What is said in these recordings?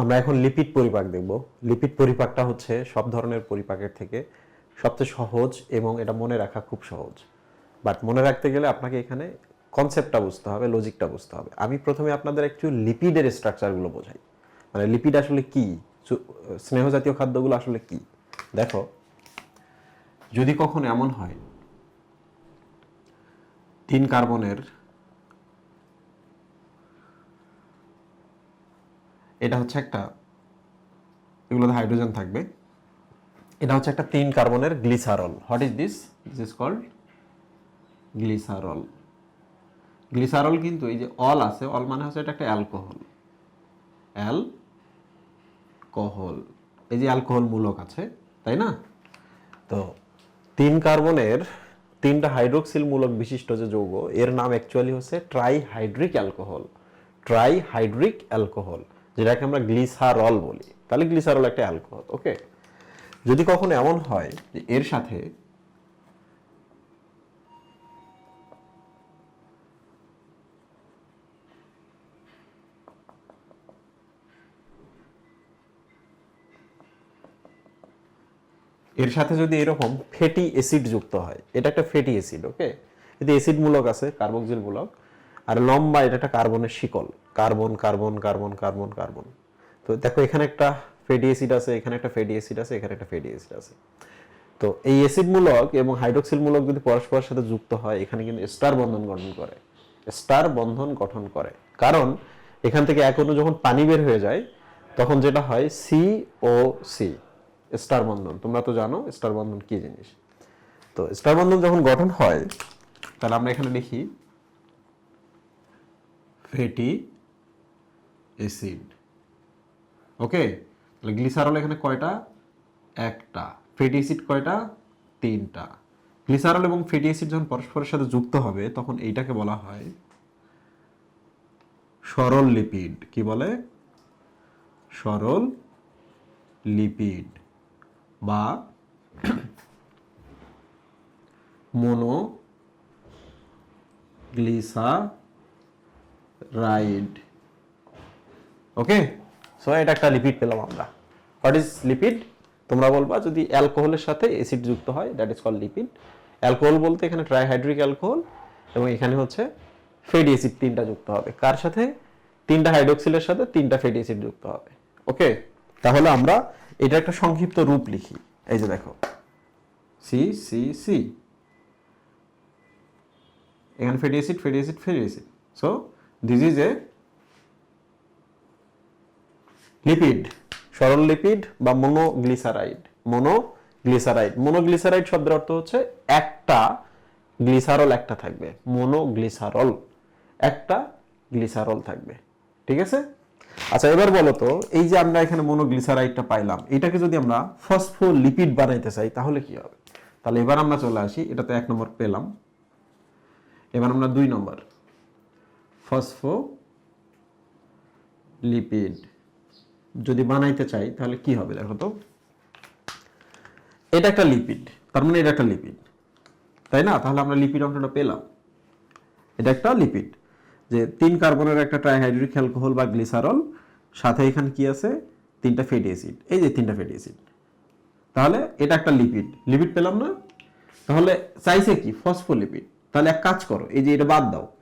আমরা এখন লিপিড পরিপাক দেখব। লিপিড পরিপাকটা হচ্ছে সব ধরনের পরিপাকের থেকে সবচেয়ে সহজ এবং এটা মনে রাখা খুব সহজ। বাট মনে রাখতে গেলে আপনাকে এখানে কনসেপ্টটা বুঝতে হবে লজিকটা বুঝতে হবে। আমি প্রথমে আপনাদের একটু লিপিডের স্ট্রাকচারগুলো বোঝাই। মানে লিপিড আসলে কি? স্নেহ জাতীয় খাদ্যগুলো আসলে কি? দেখো, যদি কখনো এমন হয়, তিন কার্বনের এটা হচ্ছে একটা, এগুলোতে হাইড্রোজেন থাকবে। এটা হচ্ছে একটা তিন কার্বনের glycerol. What is this this is called glycerol. Glycerol কিন্তু এই যে অল আছে, অল মানে হচ্ছে এটা একটা অ্যালকোহল। অ্যাল কহল এই যে অ্যালকোহল মূলক আছে, তাই না? তো তিন কার্বনের তিনটা হাইড্রোক্সিল মূলক বিশিষ্ট যে যৌগ, এর নাম অ্যাকচুয়ালি হচ্ছে ট্রাইহাইড্রিক অ্যালকোহল ট্রাইহাইড্রিক অ্যালকোহল যেটাকে আমরা গ্লিসারল বলি। তাহলে গ্লিসারল একটা অ্যালকোহল, ওকে? যদি কখনো এমন হয় যে এর সাথে এর সাথে যদি এরকম ফ্যাটি অ্যাসিড যুক্ত হয়, এটা একটা ফ্যাটি অ্যাসিড, ওকে? যদি অ্যাসিড মূলক আছে কার্বক্সিল মূলক আর লম্বা এটা একটা কার্বনের শিকল। Carbon carbon carbon carbon carbon. তো দেখো এখানে একটা ফ্যাটি অ্যাসিড আছে, এখানে একটা ফ্যাটি অ্যাসিড আছে, এখানে একটা ফ্যাটি অ্যাসিড আছে। তো এই অ্যাসিড মূলক এবং হাইড্রোক্সিল মূলক যদি পরস্পরের সাথে যুক্ত হয়, এখানে কিন্তু স্টার বন্ধন গঠন করে। স্টার বন্ধন গঠন করে। কারণ এখান থেকে এক অণু যখন পানি বের হয়ে যায়, তখন যেটা হয় সি ও সি স্টার বন্ধন। তোমরা তো জানো স্টার বন্ধন কি জিনিস। তো স্টার বন্ধন যখন গঠন হয়, তাহলে আমরা এখানে লিখি ফ্যাটি অ্যাসিড ওকে তাহলে গ্লিসারল এখানে কয়টা? একটা। ফ্যাটি অ্যাসিড কয়টা? তিনটা। গ্লিসারল এবং ফ্যাটি অ্যাসিড যখন পরস্পরের সাথে যুক্ত হবে, তখন এইটাকে বলা হয় সরল লিপিড কি বলে? সরল লিপিড বা মোনো গ্লিসারাইড ওকে সো এটা একটা লিপিড পেলাম আমরা। হোয়াট ইজ লিপিড তোমরা বলবা যদি অ্যালকোহলের সাথে অ্যাসিড যুক্ত হয় that is call lipid alcohol বলতে এখানে ট্রাইহাইড্রিক অ্যালকোহল এবং এখানে হচ্ছে ফ্যাটি অ্যাসিড তিনটা যুক্ত হবে। কার সাথে? তিনটা হাইড্রোক্সিলের সাথে তিনটা ফ্যাটি অ্যাসিড যুক্ত হবে। ওকে তাহলে আমরা এটা একটা সংক্ষিপ্ত রূপ লিখি। এই যে দেখো। সি সি সি এখানে fatty acid fatty acid fatty acid so this is a lipid সরল লিপিড বা মোনোগ্লিসারাইড মোনোগ্লিসারাইড মোনোগ্লিসারাইড শব্দের অর্থ হচ্ছে একটা গ্লিসারল একটা থাকবে মোনোগ্লিসারল একটা গ্লিসারল থাকবে, ঠিক আছে? আচ্ছা এবার বলো তো, এই যে আমরা এখানে মোনোগ্লিসারাইডটা পাইলাম, এটাকে যদি আমরা ফসফোলিপিড বানাইতে চাই, তাহলে কি হবে? তাহলে এবার আমরা চলে আসি এটা তো এক নম্বর পেলাম, এবার আমরা দুই নম্বর ফসফো লিপিড। যদি বানাইতে চাই, তাহলে কি হবে দেখো তো? এটা একটা লিপিড, তার মানে এটা একটা লিপিড। তাই না? তাহলে আমরা লিপিড অংশটা পেলাম। এটা একটা লিপিড। যে তিন কার্বনের একটা ট্রাইহাইড্রিক অ্যালকোহল বা গ্লিসারল, সাথে এখানে কি আছে? তিনটা ফ্যাটি অ্যাসিড। এই যে তিনটা ফ্যাটি অ্যাসিড। তাহলে এটা একটা লিপিড। লিপিড পেলাম না? তাহলে চাইছে কি? ফসফোলিপিড। তাহলে এক কাজ করো, এই যে এটা বাদ দাও।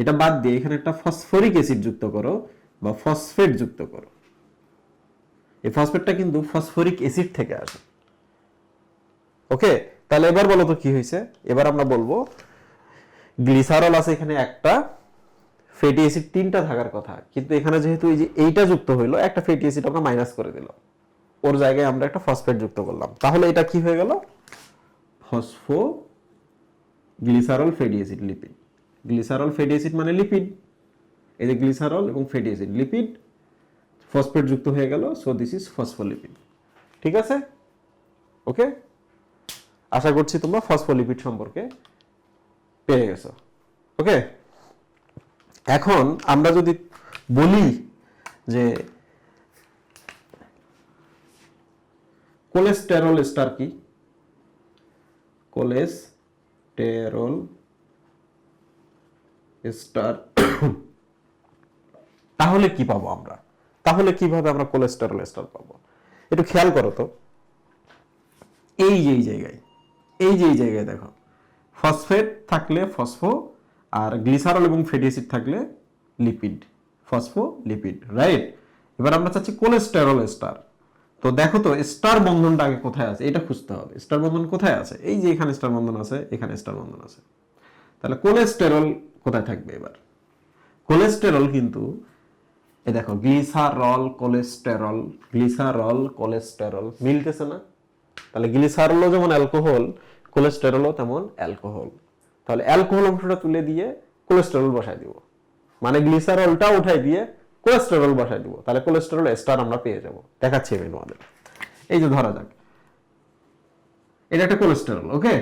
এটা বাদ দিয়ে এখানে একটা ফসফরিক অ্যাসিড যুক্ত করো বা ফসফেট যুক্ত করো। এই ফসফেটটা কিন্তু ফসফরিক অ্যাসিড থেকে আসে। ওকে? তাহলে এবার বলো তো কি হয়েছে? এবার আমরা বলব গ্লিসারল আছে এখানে একটা ফ্যাটি অ্যাসিড তিনটা থাকার কথা। কিন্তু এখানে যেহেতু এই যে এইটা যুক্ত হইল, একটা ফ্যাটি অ্যাসিড আমরা মাইনাস করে দিল। ওর জায়গায় আমরা একটা ফসফেট যুক্ত করলাম। তাহলে এটা কি হয়ে গেল? Phospho glycerol fatty acid lipid glycerol fatty acid মানে লিপিড এই যে গ্লিসারল এবং ফ্যাটি অ্যাসিড লিপিড ফসফেট যুক্ত হয়ে গেল সো দিস ইজ ফসফোলিপিড ঠিক আছে? ওকে আশা করছি তোমরা ফসফোলিপিড সম্পর্কে পেয়ে গেছো। ওকে এখন আমরা যদি বলি যে কোলেস্টেরল স্টার কি? কোলেস্টেরল স্টার তাহলে কি পাবো আমরা? তাহলে কীভাবে আমরা কোলেস্টেরল এস্টার পাবো? একটু খেয়াল করো তো। এই যে এই জায়গায়, এই যে এই জায়গায় দেখো। ফসফেট থাকলে ফসফো আর গ্লিসারল এবং ফ্যাটি অ্যাসিড থাকলে লিপিড ফসফো লিপিড রাইট এবার আমরা চাচ্ছি কোলেস্টেরল এস্টার তো দেখো তো স্টার বন্ধনটা আগে কোথায় আছে? এটা খুঁজতে হবে। স্টার বন্ধন কোথায় আছে? এই যে এখানে স্টার বন্ধন আছে, এখানে স্টার বন্ধন আছে। তাহলে কোলেস্টেরল কোথায় থাকবে এবার? কোলেস্টেরল কিন্তু এই দেখো গ্লিসারল কোলেস্টেরল গ্লিসারল কোলেস্টেরল মিলতেছে না। তাহলে গ্লিসারলও যেমন অ্যালকোহল কোলেস্টেরলও তেমন অ্যালকোহল তাহলে অ্যালকোহল অংশটা তুলে দিয়ে কোলেস্টেরল বসাই দিব। মানে গ্লিসারলটা উঠাই দিয়ে কোলেস্টেরল বসাই দিব। তাহলে কোলেস্টেরল স্টার আমরা পেয়ে যাব। দেখাচ্ছি আমি তোমাদের এই যে ধরা যাক। এটা একটা cholesterol okay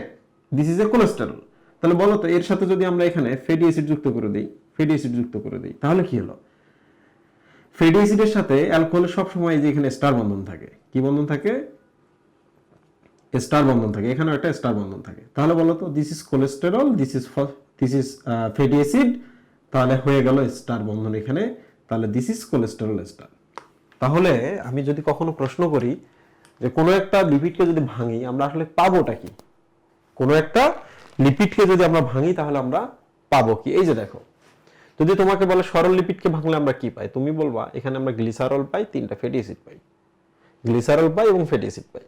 this is a cholesterol তাহলে বলো তো, এর সাথে যদি আমরা এখানে ফ্যাটি অ্যাসিড যুক্ত করে দিই ফ্যাটি অ্যাসিড যুক্ত করে দিই, তাহলে কি হলো? ফ্যাটি অ্যাসিডের সাথে অ্যালকোহলের সবসময় যে এখানে স্টার বন্ধন থাকে, কি বন্ধন থাকে? স্টার বন্ধন থাকে, এখানেও একটা স্টার বন্ধন থাকে। তাহলে বলো তো this is cholesterol this is this is fatty acid তাহলে হয়ে গেল স্টার বন্ধন এখানে, তাহলে দিস ইজ কোলেস্টেরল স্টার তাহলে আমি যদি কখনো প্রশ্ন করি যে কোনো একটা লিপিডকে যদি ভাঙি, আমরা আসলে পাবোটা কি? কোনো একটা লিপিডকে যদি আমরা ভাঙি, তাহলে আমরা পাবো কি? এই যে দেখো, যদি তোমাকে বলে সরল লিপিডকে ভাঙলে আমরা কি পাই? তুমি বলবা, এখানে আমরা গ্লিসারল পাই, তিনটা ফ্যাটি অ্যাসিড পাই। গ্লিসারল পাই এবং ফ্যাটি অ্যাসিড পাই।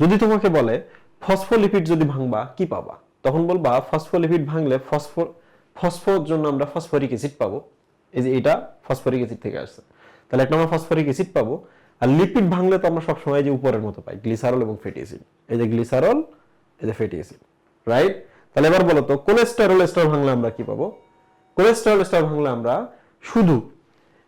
যদি তোমাকে বলে ফসফোলিপিড যদি ভাঙবা, কি পাবা? তখন বলবা, ফসফোলিপিড ভাঙলে ফসফোর ফসফোর জন্য আমরা ফসফরিক অ্যাসিড পাবো। এই যে এটা ফসফরিক অ্যাসিড থেকে আসছে। তাহলে একটা আমরা ফসফরিক অ্যাসিড পাবো। আর লিপিড ভাঙলে তো আমরা সবসময় যে উপরের মতো পাই, গ্লিসারল এবং ফ্যাটি অ্যাসিড। এই যে গ্লিসারল, এই যে ফ্যাটি অ্যাসিড, রাইট? তাহলে এবার বলো তো কোলেস্টেরল এস্টার ভাঙলে আমরা কি পাবো? কোলেস্টেরল এস্টার ভাঙলে আমরা শুধু,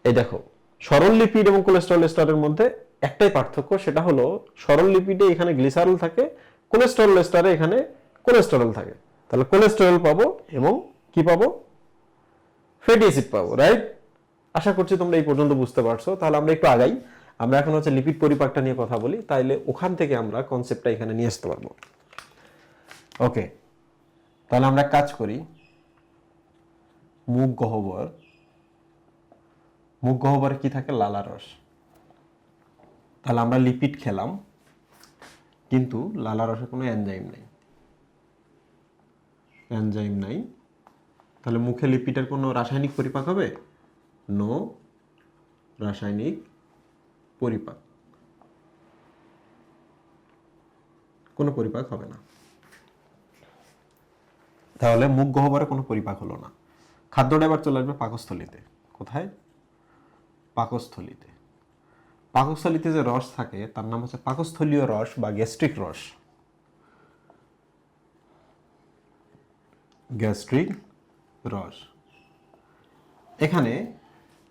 এই দেখো, সরল লিপিড এবং কোলেস্টেরল এস্টারের মধ্যে একটাই পার্থক্য, সেটা হলো সরল লিপিডে এখানে গ্লিসারল থাকে কোলেস্টেরল এস্টারে এখানে কোলেস্টেরল থাকে। তাহলে কোলেস্টেরল পাবো এবং কি পাবো? ফ্যাটি অ্যাসিড পাবো রাইট আশা করছি তোমরা এই পর্যন্ত বুঝতে পারছ। তাহলে আমরা একটু আগাই। আমরা এখন হচ্ছে লিপিড পরিপাকটা নিয়ে কথা বলি, তাইলে ওখান থেকে আমরা কনসেপ্টটা এখানে নিয়ে আসতে পারব। ওকে তাহলে আমরা কাজ করি। মুখ গহ্বর। মুখ গহ্বরে কি থাকে? লালা রস। তাহলে আমরা লিপিড খেলাম, কিন্তু লালা রসে কোনো এনজাইম নেই। এনজাইম নাই। তাহলে মুখে লিপিডের কোনো রাসায়নিক পরিপাক হবে? নো রাসায়নিক পরিপাক। কোনো পরিপাক হবে না। তাহলে মুখ গহ্বরে কোনো পরিপাক হলো না। খাদ্যটা এবার চলে আসবে পাকস্থলিতে। কোথায়? পাকস্থলিতে। পাকস্থলিতে যে রস থাকে, তার নাম হচ্ছে পাকস্থলীয় রস বা গ্যাস্ট্রিক রস। গ্যাস্ট্রিক রস। এখানে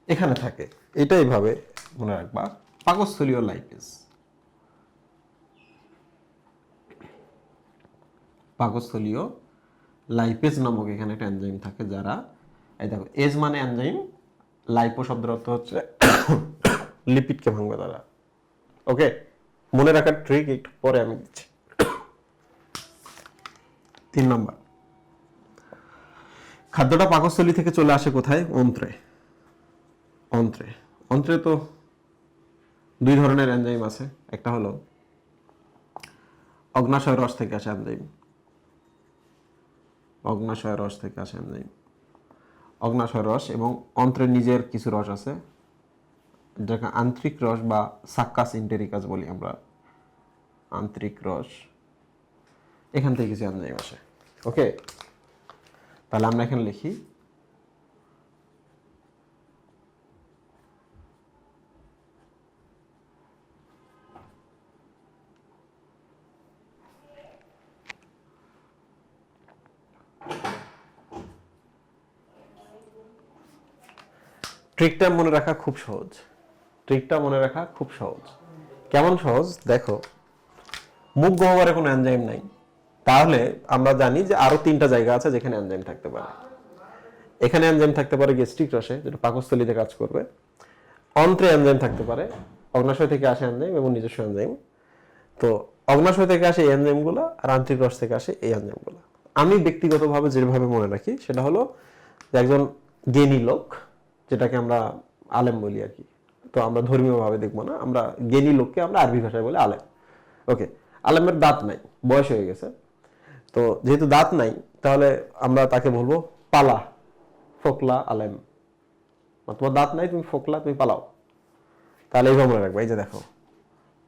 এখানে থাকে। এটা এইভাবে মনে রাখবা, পাকস্থলীয় লাইপেজ। পাকস্থলীয় লাইপেজ নামক এখানে একটা এনজাইম থাকে যারা, এই দেখো এজ মানে এনজাইম লাইপো শব্দের অর্থ হচ্ছে লিপিডকে ভাঙবে তারা। ওকে মনে রাখার ট্রিক একটু পরে আমি দিচ্ছি। তিন নম্বর। খাদ্যটা পাকস্থলী থেকে চলে আসে কোথায়? অন্ত্রে। অন্ত্রে। অন্ত্রে তো দুই ধরনের এনজাইম আছে। একটা হলো অগ্নাশয় রস থেকে আসে এনজাইম অগ্নাশয় রস থেকে আসে এনজাইম অগ্নাশয় রস এবং অন্ত্রের নিজের কিছু রস আছে যাকে আন্তরিক রস বা সাক্কাস ইন্টেরিকাস বলি আমরা। আন্তরিক রস। এখান থেকে কিছু এনজাইম আসে। ওকে তাহলে আমরা এখানে লিখি ট্রিকটা মনে রাখা খুব সহজ। ট্রিকটা মনে রাখা খুব সহজ। কেমন সহজ? দেখো, মুখ গহ্বরে কোনো এনজাইম নাই। তাহলে আমরা জানি যে আরও তিনটা জায়গা আছে যেখানে এনজাইম থাকতে পারে। এখানে এনজাইম থাকতে পারে গ্যাস্ট্রিক রসে, যেটা পাকস্থলীতে কাজ করবে। অন্ত্রে এনজাইম থাকতে পারে, অগ্নাশয় থেকে আসে এনজাইম এবং নিজস্ব এনজাইম তো অগ্নাশয় থেকে আসে এই এনজাইমগুলো আর আন্তরিক রস থেকে আসে এই এনজাইমগুলো আমি ব্যক্তিগতভাবে যেভাবে মনে রাখি, সেটা হলো একজন জ্ঞানী লোক যেটাকে আমরা আলেম বলি আর কি। তো আমরা ধর্মীয় ভাবে দেখব না, আমরা জ্ঞানী লোককে আমরা আরবি ভাষায় বলে আলেম। ওকে আলেমের দাঁত নাই, বয়স হয়ে গেছে। তো যেহেতু দাঁত নাই, তাহলে আমরা তাকে বলব পালা, ফোকলা আলেম। তোমার দাঁত নাই, তুমি ফোকলা, তুমি পালাও। তাহলে এইভাবে মনে রাখবে, এই যে দেখো,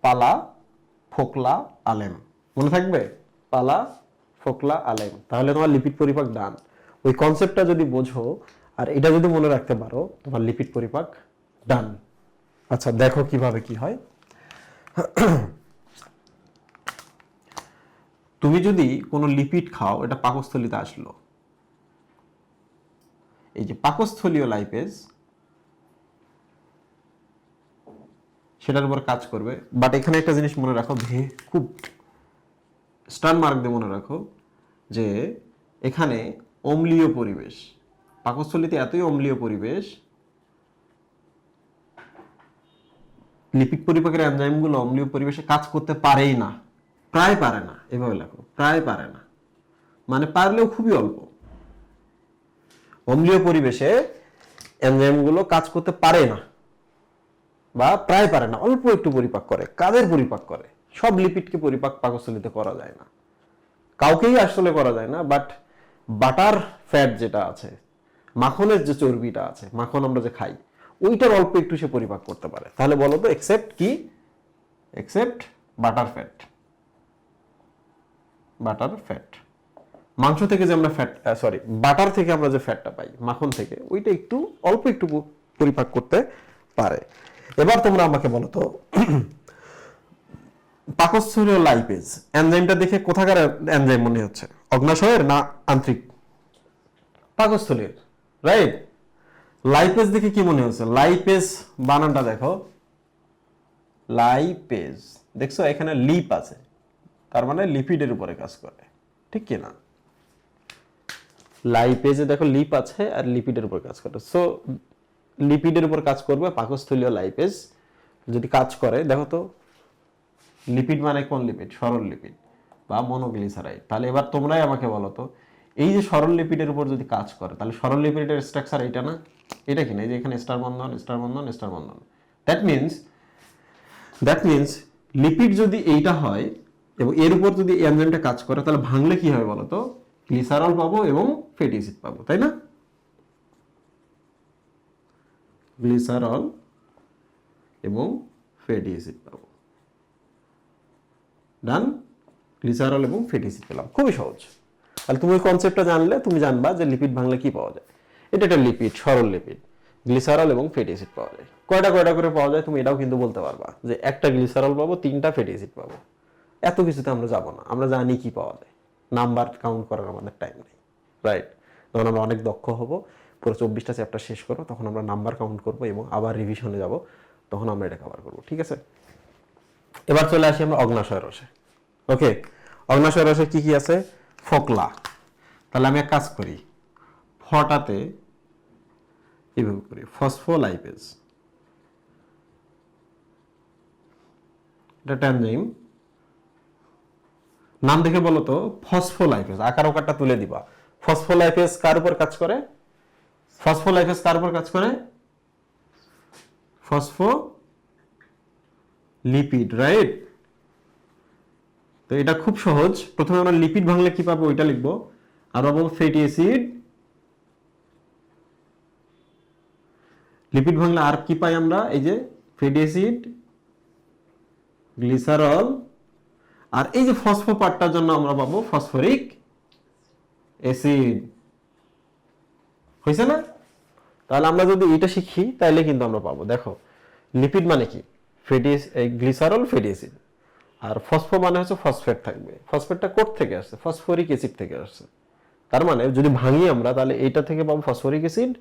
পালা, ফোকলা আলেম। মনে থাকবে? পালা, ফোকলা আলেম। তাহলে তোমার লিপিড পরিপাক ডান। ওই কনসেপ্টটা যদি বোঝো আর এটা যদি মনে রাখতে পারো, তোমার লিপিড পরিপাক ডান। আচ্ছা দেখো কীভাবে কি হয়। তুমি যদি কোনো লিপিড খাও, এটা পাকস্থলিতে আসলো। এই যে পাকস্থলীয় লাইপেজ সেটার উপর কাজ করবে। বাট এখানে একটা জিনিস মনে রাখো ভে খুব স্টান মার্ক দিয়ে মনে রাখো, যে এখানে অম্লীয় পরিবেশ পাকস্থলিতে এতই অম্লীয় পরিবেশ, লিপিড পরিপাকের এনজাইমগুলো অম্লীয় পরিবেশে কাজ করতে পারেই না। প্রায় পারে না, এভাবে লেখো, প্রায় পারে না। মানে পারলেও খুবই অল্প। অম্লীয় পরিবেশে এনজাইমগুলো কাজ করতে পারে না বা প্রায় পারে না, অল্প একটু পরিপাক করে, কাদের পরিপাক করে? সব লিপিডকে পরিপাক পাকস্থলিতে করা যায় না। কাউকেই আসলে করা যায় না বাট বাটার ফ্যাট যেটা আছে মাখনের যে চর্বিটা আছে, মাখন আমরা যে খাই, ওইটার অল্প একটু সে পরিপাক করতে পারে। তাহলে বলো তো এক্সেপ্ট কি? Except butter fat butter fat মাংস থেকে যে আমরা ফ্যাট সরি বাটার থেকে আমরা যে ফ্যাটটা পাই, মাখন থেকে, ওইটা একটু, অল্প একটু পরিপাক করতে পারে। এবার তোমরা আমাকে বলো তো, পাকস্থলীয় লাইপেজ এনজাইমটা দেখে কোথাকার এনজাইম মনে হচ্ছে? অগ্নাশয়ের না আন্তরিক? পাকস্থলীর রাইট লাইপেজ দেখে কি মনে হচ্ছে? লাইপেজ বানানটা দেখো। লাইপেজ দেখছ? এখানে লিপ আছে। তার মানে লিপিডের উপরে কাজ করে। ঠিক কি না? লাইপেজে দেখো লিপ আছে আর লিপিডের উপর কাজ করে। সো লিপিডের উপর কাজ করবে পাকস্থলীয় লাইপেজ যদি কাজ করে, দেখো তো লিপিড মানে কোন লিপিড সরল লিপিড বা মনোগ্লিসারাইড তাহলে এবার তোমরাই আমাকে বলো তো এই যে সরল লিপিডের উপর যদি কাজ করে, তাহলে সরল লিপিডের স্ট্রাকচার এটা না? এটা কি না? এই যে এখানে স্টার বন্ধন স্টার বন্ধন ester Bandhan. That means that means lipid যদি এইটা হয় এবং এর উপর যদি এনজাইমটা কাজ করে, তাহলে ভাঙলে কি হবে বলো তো গ্লিসারল পাবো এবং ফ্যাটি অ্যাসিড পাবো, তাই না? গ্লিসারল এবং ফ্যাটি অ্যাসিড পাবো। ডান গ্লিসারল এবং ফ্যাটি অ্যাসিড পেলাম। খুবই সহজ। তাহলে তুমি ওই কনসেপ্টটা জানলে, তুমি জানবা যে লিপিড ভাঙলে কি পাওয়া যায়। এটা একটা লিপিড সরল লিপিড গ্লিসারল এবং ফ্যাটি অ্যাসিড পাওয়া যায়। কয়টা কয়টা করে পাওয়া যায় তুমি এটাও কিন্তু বলতে পারবা যে একটা গ্লিসারল পাবো, তিনটা ফ্যাটি অ্যাসিড পাবো। এত কিছুতে আমরা যাব না, আমরা জানি কি পাওয়া যায়। নাম্বার কাউন্ট করার আমাদের টাইম নেই রাইট তখন আমরা অনেক দক্ষ হব, পুরো চব্বিশটা চ্যাপ্টার শেষ করব, তখন আমরা নাম্বার কাউন্ট করব এবং আবার রিভিশনে যাব, তখন আমরা এটা কভার করব, ঠিক আছে? এবার চলে আসি আমরা অগ্নাশয় রসে। ওকে অগ্নাশয় রসে কি কি আছে? ফোকলা। তাহলে আমি এক কাজ করি, ফটাতে এইভাবে করি, ফসফোলাইপেজ। এটা ট্যানজাইম নাম দেখে বলো তো, ফসফোলাইপেজ, আকার ওকারটা তুলে দিবা। ফসফোলাইপেজ কার উপর কাজ করে? ফসফোলাইপেজ কার উপর কাজ করে? ফসফো লিপিড রাইট এটা খুব সহজ। প্রথমে আমরা লিপিড ভাঙলে কি পাবো ওইটা লিখব। আর পাবো ফ্যাটি অ্যাসিড। লিপিড ভাঙলে আর কি পাই আমরা? এই যে ফ্যাটি অ্যাসিড, গ্লিসারল, আর এই যে ফসফো পার্টটার জন্য আমরা পাবো ফসফরিক অ্যাসিড। হয়েছে না? তাহলে আমরা যদি এটা শিখি তাহলে কিন্তু আমরা পাবো। দেখো, লিপিড মানে কি? Fatty glycerol, fatty acid. আর ফসফো মানে হচ্ছে ফসফেট থাকবে। ফসফেটটা কোথ থেকে আসছে? ফসফরিক অ্যাসিড থেকে আসছে। তার মানে যদি ভাঙি আমরা, তাহলে এইটা থেকে পাবো ফসফরিক অ্যাসিড,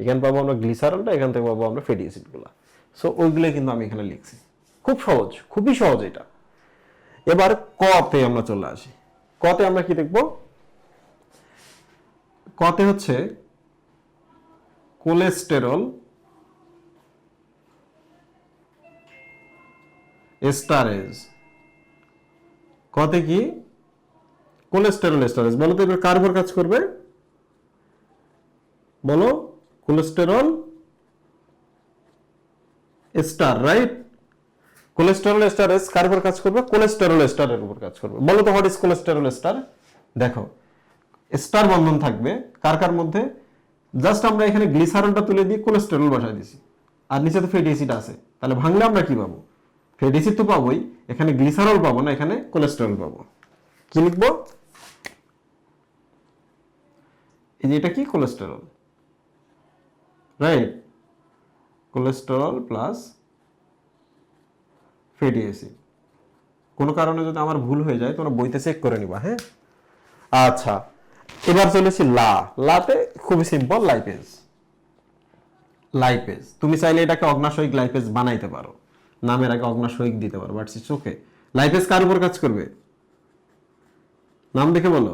এখানে পাবো আমরা গ্লিসারলটা, এখান থেকে পাবো আমরা ফ্যাটি অ্যাসিডগুলো। সো ওইগুলো কিন্তু আমি এখানে লিখছি। খুব সহজ, খুবই সহজ এটা। এবার কতে আমরা চলে আসি। কতে আমরা কি দেখব? কতে হচ্ছে কোলেস্টেরল এস্টারেজ। কতে কি? কোলেস্টেরল এস্টারেজ বলো তো এবার কার উপর কাজ করবে? বলো cholesterol ester right cholesterol ester S কার উপর কাজ করবে? কোলেস্টেরল স্টারের উপর কাজ করবে। বলো তো হোয়াট ইজ কোলেস্টেরল স্টার দেখো স্টার বন্ধন থাকবে কার কার মধ্যে? জাস্ট আমরা এখানে গ্লিসারলটা তুলে দিয়ে কোলেস্টেরল বসাই দিছি আর নিচে তো ফ্যাটি অ্যাসিড আছে। তাহলে ভাঙলে আমরা কি পাবো? ফ্যাটি অ্যাসিড তো পাবোই। এখানে গ্লিসারল পাবো না, এখানে কোলেস্টেরল পাবো। কি লিখব? এই যে এটা কি? Cholesterol right cholesterol plus fatty acid কোনো কারণে যদি আমার ভুল হয়ে যায়, তোমরা বইতে চেক করে নিবা হ্যাঁ? আচ্ছা এবার চলেছি লা। লাতে খুবই সিম্পল লাইপেজ লাইপেজ তুমি চাইলে এটাকে অগ্নাশয়িক লাইপেজ বানাইতে পারো। নামের আগে অগ্নাশয়িক দিতে পারো বাট ইটস ওকে লাইপেজ কার উপর কাজ করবে? নাম দেখে বলো।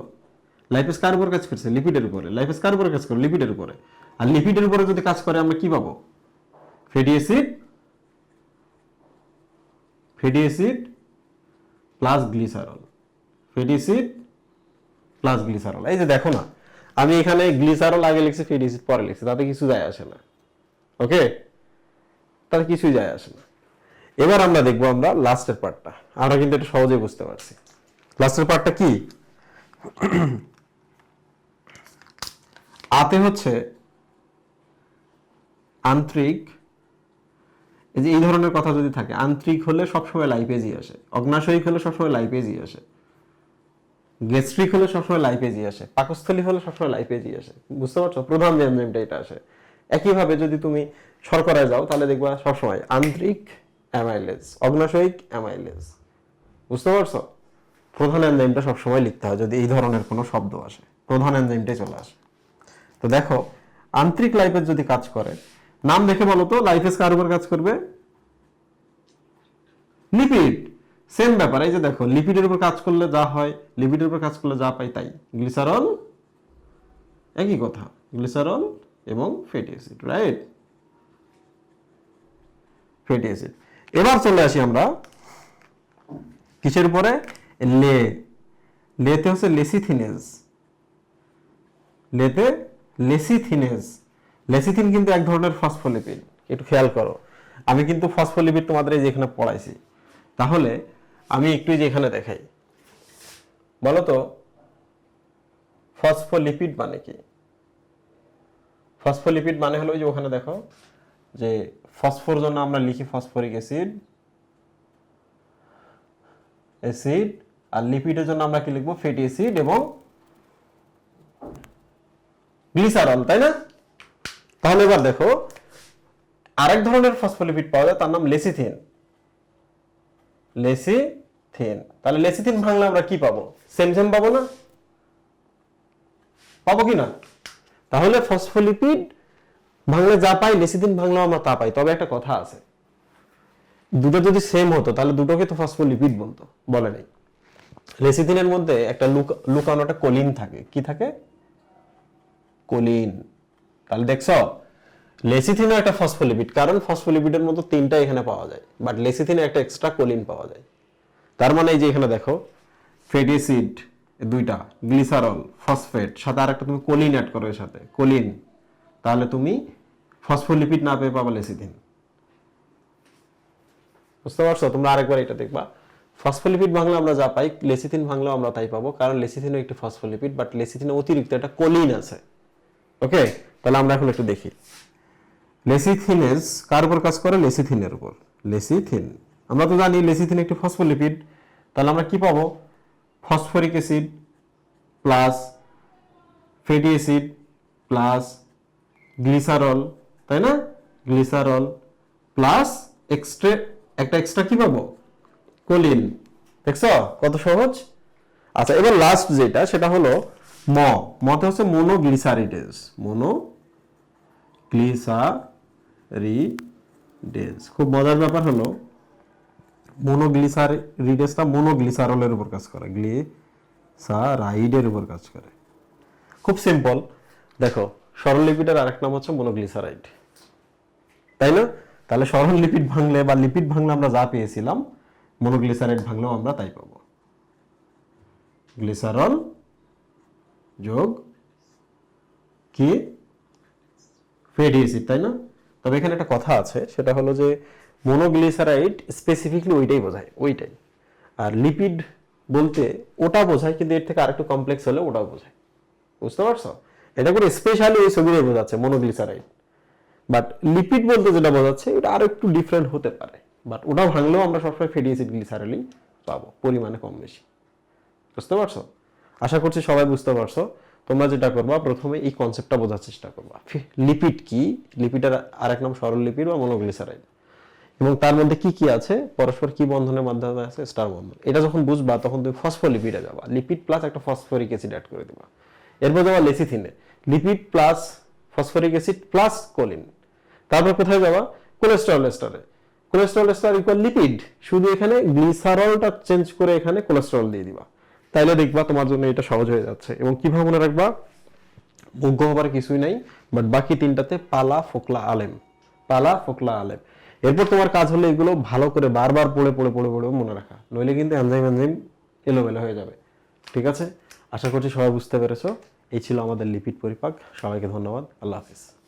লাইপেজ কার উপর কাজ করছে? লিপিডের উপরে। লাইপেজ কার উপরে কাজ করে লিপিডের উপরে। আর লিপিডের উপরে যদি কাজ করে, আমরা কি পাবো? Fatty acid fatty acid plus glycerol fatty acid plus glycerol এই যে দেখো না, আমি এখানে গ্লিসারল আগে লিখছি ফ্যাটি অ্যাসিড পরে লিখছি, তাতে কিছু যায় আসে না। ওকে তাতে কিছুই যায় আসে না। এবার আমরা দেখব আমরা লাস্টের পার্টটা। আমরা কিন্তু এটা সহজে বুঝতে পারছি। লাস্টের পার্টটা কি? আতে হচ্ছে আন্তরিক। এই যে এই ধরনের কথা যদি থাকে, আন্তরিক হলে সবসময় লাইপেজই আসে, অগ্নাশয়িক হলে সবসময় লাইপেজই আসে, গ্যাস্ট্রিক হলে সবসময় লাইপেজই আসে, পাকস্থলী হলে সবসময় লাইপেজই আসে। বুঝতে পারছ? প্রধান যে এনজাইমটা এটা আসে। একইভাবে যদি তুমি শর্করায় যাও, তাহলে দেখবা সবসময় আন্তরিক অ্যামাইলেজ অগ্নাশয়িক অ্যামাইলেজ বুঝতে পারছ? প্রধান এনজাইমটা সবসময় লিখতে হয় যদি এই ধরনের কোনো শব্দ আসে। প্রধান এনজাইমটাই চলে আসে। তো দেখো, আন্তরিক লাইফেজ যদি কাজ করে, নাম দেখে বলো তো লাইফেজ কার উপর কাজ করবে? লিপিড সেম ব্যাপার, এই যে দেখো লিপিডের উপর কাজ করলে যা হয় লিপিডের উপর কাজ করলে যা পাই তাই। গ্লিসারল একই কথা গ্লিসারল এবং fatty acid right fatty acid এবার চলে আসি আমরা। কিসের উপরে? লে। লেতে হচ্ছে লেসিথিনেজ। লেতে লেসিথিনেজ। লেসিথিন কিন্তু এক ধরনের ফসফোলিপিড। একটু খেয়াল করো। আমি কিন্তু ফসফোলিপিড তোমাদের এই যে এখানে পড়াইছি। তাহলে আমি একটু এই যে এখানে দেখাই। বলো তো, ফসফোলিপিড মানে কি? ফসফোলিপিড মানে হলো যে ওখানে দেখো যে ফসফোর জন্য আমরা লিখি ফসফরিক অ্যাসিড অ্যাসিড, আর লিপিডের জন্য আমরা কি লিখব? ফ্যাটি অ্যাসিড এবং গ্লিসারল, তাই না? তাহলে এবার দেখো, আরেক ধরনের ফসফোলিপিড পাওয়া যায়, তার নাম লেসিথিন। লেসিথিন। তাহলে লেসিথিন ভাঙলে আমরা কি পাবো? সেম সেম পাবো না? পাবো কি না? তাহলে ফসফোলিপিড ভাঙলে যা পাই লেসিথিন ভাঙলেও আমরা তা পাই। তবে একটা কথা আছে। দুটো যদি সেম হতো, তাহলে দুটোকে তো ফসফোলিপিড বলতো, বলে নেই। লেসিথিনের মধ্যে একটা লুক- লুকানো একটা কোলিন থাকে। কি থাকে? কোলিন। তাহলে দেখছ, লেসিথিনও একটা ফসফোলিপিড কারণ ফসফোলিপিডের মতো তিনটা এখানে পাওয়া যায় বাট লেসিথিনে একটা এক্সট্রা কোলিন পাওয়া যায়। তার মানে এই যে এখানে দেখো ফ্যাটি অ্যাসিড দুইটা গ্লিসারল ফসফেট সাথে আর একটা তুমি কোলিন অ্যাড করো এর সাথে, কোলিন। তাহলে তুমি ফসফোলিপিড না পেয়ে পাবা লেসিথিন। বুঝতে পারছ? তোমরা আরেকবার এটা দেখবা। ফসফোলিপিড ভাঙলে আমরা যা পাই, লেসিথিন ভাঙলেও আমরা তাই পাবো, কারণ লেসিথিনও একটি ফসফোলিপিড বাট লেসিথিনে অতিরিক্ত একটা কোলিন আছে। ওকে তাহলে আমরা এখন একটু দেখি। লেসিথিনেজ কার উপর কাজ করে? লেসিথিনের উপর। লেসিথিন। আমরা তো জানি লেসিথিন একটি ফসফোলিপিড। তাহলে আমরা কি পাবো? Phosphoric acid plus fatty acid plus glycerol তাই না? গ্লিসারল প্লাস এক্সট্রা একটা এক্সট্রা কি পাবো? কোলিন দেখছ? কত সহজ? আচ্ছা এবার লাস্ট যেটা, সেটা হলো ম। মতে হচ্ছে মোনোগ্লিসারিডেজ মোনো গ্লিসারিডেজ খুব মজার ব্যাপার হলো মোনোগ্লিসারিডেজটা মোনোগ্লিসারলের উপর কাজ করে গ্লিসারাইডের উপর কাজ করে। খুব সিম্পল দেখো সরল আরেক নাম হচ্ছে মোনোগ্লিসারাইড তাই না? তাহলে সরল লিপিড ভাঙলে বা লিপিড ভাঙলে আমরা যা পেয়েছিলাম মনোগ্লিসারাইড ভাঙলেও আমরা তাই পাবো। গ্লিসারল যোগ কি? ফ্যাটি অ্যাসিড তাই না? তবে এখানে একটা কথা আছে, সেটা হলো যে মনোগ্লিসারাইড স্পেসিফিকলি ওইটাই বোঝায়, ওইটাই। আর লিপিড বলতে ওটা বোঝায়, কিন্তু এর থেকে আরেকটু কমপ্লেক্স হলে ওটাও বোঝায়। বুঝতে পারছ? এটা করে স্পেশালি ওই ছবিটাই বোঝাচ্ছে মনোগ্লিসারাইড বাট লিপিড বলতে যেটা বোঝাচ্ছে, এটা আরও একটু ডিফারেন্ট হতে পারে। বাট ওটা ভাঙলেও আমরা সবসময় ফ্যাটি অ্যাসিড গ্লিসারলই পাবো, পরিমাণে কম বেশি। বুঝতে পারছ? আশা করছি সবাই বুঝতে পারছ। তোমরা যেটা করবা, প্রথমে এই কনসেপ্টটা বোঝার চেষ্টা করবা। লিপিড কি? লিপিডের আরেক নাম সরল লিপিড বা মনোগ্লিসারাইড এবং তার মধ্যে কি কি আছে? পরস্পর কি বন্ধনের মাধ্যমে আছে? স্টার বন্ধন। এটা যখন বুঝবা, তখন তুমি ফসফোলিপিডে যাবা। লিপিড প্লাস একটা ফসফরিক অ্যাসিড অ্যাড করে দিবা। এরপর যাবা লেসিথিনে lipid plus phosphoric acid plus choline তারপর কোথায় যাবা? কোলেস্টেরল এস্টারে কোলেস্টেরল স্টার ইকুয়াল লিপিড শুধু এখানে গ্লিসারলটা চেঞ্জ করে এখানে কোলেস্টেরল দিয়ে দিবা। তাইলে দেখবা তোমার জন্য এটা সহজ হয়ে যাচ্ছে এবং কীভাবে মনে রাখবা? মুগ্ধ হবার কিছুই নাই বাট বাকি তিনটাতে পালা, ফোকলা, আলেম। পালা, ফোকলা, আলেম। এরপর তোমার কাজ হলো এগুলো ভালো করে বারবার পড়ে পড়ে পড়ে পড়ে মনে রাখা। নইলে কিন্তু এনজাইম এনজাইম এলোমেলো হয়ে যাবে। ঠিক আছে? আশা করছি সবাই বুঝতে পেরেছ। এই ছিল আমাদের লিপিড পরিপাক। সবাইকে ধন্যবাদ। আল্লাহ হাফিজ।